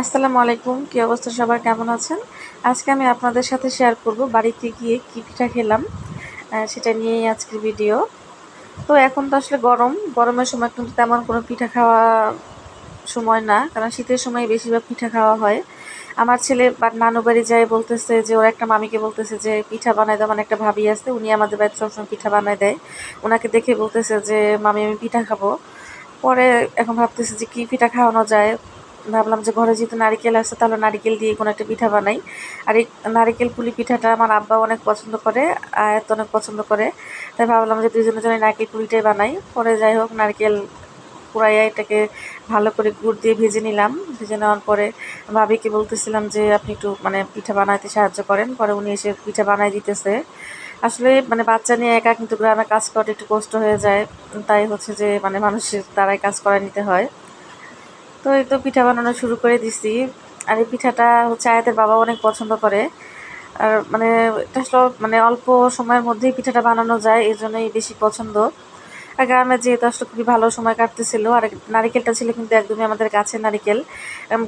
আসসালামু আলাইকুম, কী অবস্থা সবার? কেমন আছেন? আজকে আমি আপনাদের সাথে শেয়ার করব বাড়িতে গিয়ে কী পিঠা খেলাম সেটা নিয়েই আজকের ভিডিও তো এখন তো আসলে গরম, গরমের সময় কিন্তু তেমন কোনো পিঠা খাওয়া সময় না, কারণ শীতের সময় বেশিরভাগ পিঠা খাওয়া হয়। আমার ছেলে বা নানু বাড়ি যায় বলতেছে যে, ওর একটা মামিকে বলতেছে যে, পিঠা বানায় দেয় মানে একটা ভাবি আছে, উনি আমাদের বাড়িতে সবসময় পিঠা বানায় দেয়। ওনাকে দেখে বলতেছে যে, মামি, আমি পিঠা খাব। পরে এখন ভাবতেছে যে, কী পিঠা খাওয়ানো যায়? ভাবলাম যে ঘরে যেহেতু নারিকেল আছে, তাহলে নারিকেল দিয়ে কোনো একটা পিঠা বানাই। আর এই নারিকেল পুলি পিঠাটা আমার আব্বা অনেক পছন্দ করে, আয়াত অনেক পছন্দ করে। তাই ভাবলাম যে দুজনের জন্য নারকেল পুলিটাই বানাই। পরে যাই হোক, নারকেল পুরাইয়া এটাকে ভালো করে গুড় দিয়ে ভেজে নিলাম। ভেজে নেওয়ার পরে ভাবিকে বলতেছিলাম যে, আপনি একটু মানে পিঠা বানাইতে সাহায্য করেন। পরে উনি এসে পিঠা বানাই দিতেছে। আসলে মানে বাচ্চা নিয়ে একা কিন্তু গ্রামে কাজ করাটা একটু কষ্ট হয়ে যায়। তাই হচ্ছে যে মানে মানুষের দ্বারাই কাজ করা নিতে হয়। তো এই তো পিঠা বানানো শুরু করে দিছি। আর এই পিঠাটা হচ্ছে আয়াতের বাবা অনেক পছন্দ করে। আর মানে এটা আসলে মানে অল্প সময়ের মধ্যেই পিঠাটা বানানো যায় এই জন্যই বেশি পছন্দ। আর গ্রামে যেহেতু আসলে খুবই ভালো সময় কাটতেছিল, আর নারিকেলটা ছিল কিন্তু একদমই আমাদের গাছের নারিকেল।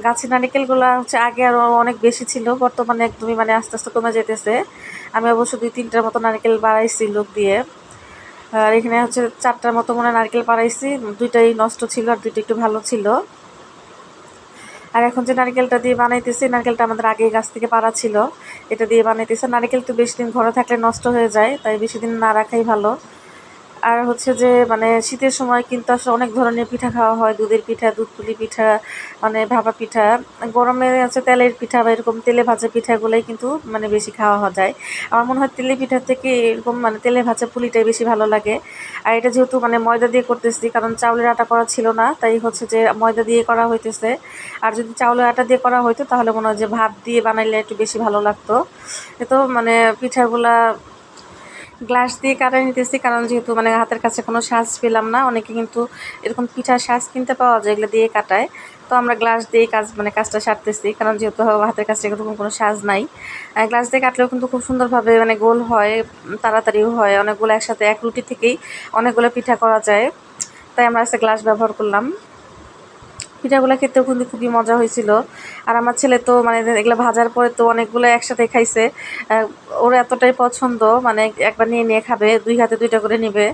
গাছের নারিকেলগুলো হচ্ছে আগে আরও অনেক বেশি ছিল, বর্তমানে একদমই মানে আস্তে আস্তে কমে যেতেছে। আমি অবশ্য দুই তিনটার মতো নারকেল বাড়াইছি লোক দিয়ে। আর এখানে হচ্ছে চারটার মতো মনে নারকেল পাড়াইছি দুইটাই নষ্ট ছিল আর দুইটা একটু ভালো ছিল। আর এখন যে নারকেলটা দিয়ে বানাইতেছি, নারকেলটা আমাদের আগে গাছ থেকে পাড়া ছিল, এটা দিয়ে বানাইতেছে। নারকেল তো বেশি দিন ঘরে থাকলে নষ্ট হয়ে যায়, তাই বেশি দিন না রাখাই ভালো। আর হচ্ছে যে মানে শীতের সময় কিন্তু আসলে অনেক ধরনের পিঠা খাওয়া হয়। দুধের পিঠা দুধ পুলি পিঠা মানে ভাপা পিঠা। গরমে আছে তেলের পিঠা বা এরকম তেলে ভাজা পিঠাগুলোই কিন্তু মানে বেশি খাওয়া যায়। আমার মনে হয় তেলে পিঠা থেকে এরকম মানে তেলে ভাজা পুলিটাই বেশি ভালো লাগে। আর এটা যেহেতু মানে ময়দা দিয়ে করতেছি, কারণ চাউলের আটা করা ছিল না, তাই হচ্ছে যে ময়দা দিয়ে করা হইতেছে। আর যদি চাউলের আটা দিয়ে করা হইতো, তাহলে মনে হয় যে ভাত দিয়ে বানাইলে একটু বেশি ভালো লাগতো। এ তো মানে পিঠাগুলা গ্লাস দিয়ে কাটা নিতেছি, কারণ যেহেতু মানে হাতের কাছে কোনো সাজ পেলাম না, অনেকে কিন্তু এরকম পিঠার সাজ কিনতে পাওয়া যায়, এগুলো দিয়ে কাটায়। তো আমরা গ্লাস দিয়ে কাজ মানে কাজটা সারতেছি, কারণ যেহেতু হাতের কাছে এরকম কোনো সাজ নাই। গ্লাস দিয়ে কাটলেও কিন্তু খুব সুন্দরভাবে মানে গোল হয়, তাড়াতাড়িও হয়, অনেকগুলো একসাথে এক রুটি থেকেই অনেকগুলো পিঠা করা যায়। তাই আমরা আজকে গ্লাস ব্যবহার করলাম। পিঠাগুলো খেতেও কিন্তু খুবই মজা হয়েছিল। আর আমার ছেলে তো মানে এগুলো ভাজার পরে তো অনেকগুলো একসাথে খাইছে। ওর এতটাই পছন্দ মানে একবার নিয়ে নিয়ে খাবে, দুই হাতে দুইটা করে নেবে।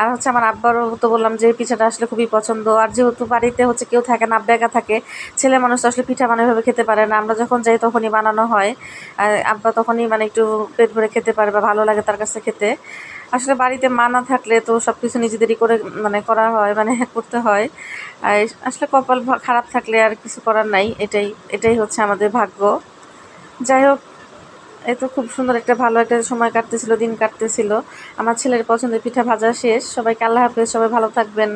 আর হচ্ছে আমার আব্বারও তো বললাম যে পিঠাটা আসলে খুবই পছন্দ। আর যেহেতু বাড়িতে হচ্ছে কেউ থাকে না, আব্বা একা থাকে, ছেলে মানুষ তো আসলে পিঠা বানানো ভাবে খেতে পারে না। আমরা যখন যাই তখনই বানানো হয়। আর আব্বা তখনই মানে একটু পেট ভরে খেতে পারে বা ভালো লাগে তার কাছে খেতে। আসলে বাড়িতে মা না থাকলে তো সব কিছু নিজেদেরই করে মানে করা হয় মানে করতে হয়। আসলে কপাল খারাপ থাকলে আর কিছু করার নাই, এটাই এটাই হচ্ছে আমাদের ভাগ্য। যাই হোক, এ তো খুব সুন্দর একটা ভালো একটা সময় কাটতেছিল, দিন কাটতেছিল। আমার ছেলের পছন্দের পিঠা ভাজা শেষ। সবাইকে আল্লাহ হাফেজ, সবাই ভালো থাকবেন।